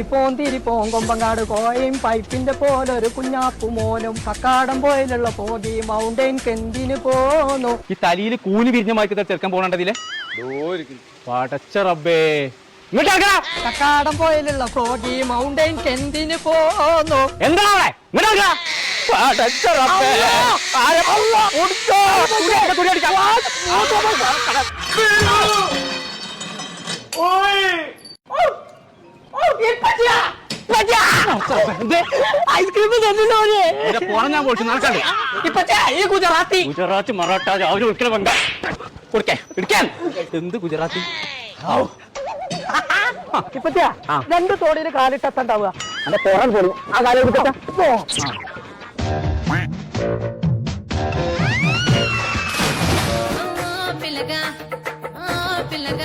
തിരിപ്പോൻ തിരിപ്പോൻ കൊമ്പങ്ങാട് കോയയും പൈപ്പിന്റെ പോലൊരു കുഞ്ഞാപ്പു മോനും കക്കാടം പോയിലുള്ള പോതി മൗണ്ടൈൻ കെന്തിന് പോന്നു. ഈ തലയിൽ കൂലി വിരിഞ്ഞ മാറ്റി ചെറുക്കാൻ പോകണ്ടതില്ലേ പടച്ച റബ്ബേ. കക്കാടം പോയിലുള്ള പോകി മൗണ്ടൈൻ കെന്തിന് പോന്നു. എന്താ. പടച്ച റബ്ബേ. ആരെ- ഐസ്ക്രീം തന്നില്ലോനെ പോണം ഞാൻ പോയിട്ട് നടക്കണ്ടേ ഇപ്പച്ചാ ഈ ഗുജറാത്തി. ഗുജറാത്തി മറാഠ അവർ ഒരിക്കലും വേണ്ട. കൊടുക്കേ പിടിക്കാൻ എന്ത് ഗുജറാത്തി? ഇപ്പച്ചാ രണ്ട് തോടിന് കാലിട്ടെത്തണ്ടാവുക അല്ല പോറാൻ പോലും. ആ കാലം എടുത്തിട്ടാ പിള്ളക പിള്ളക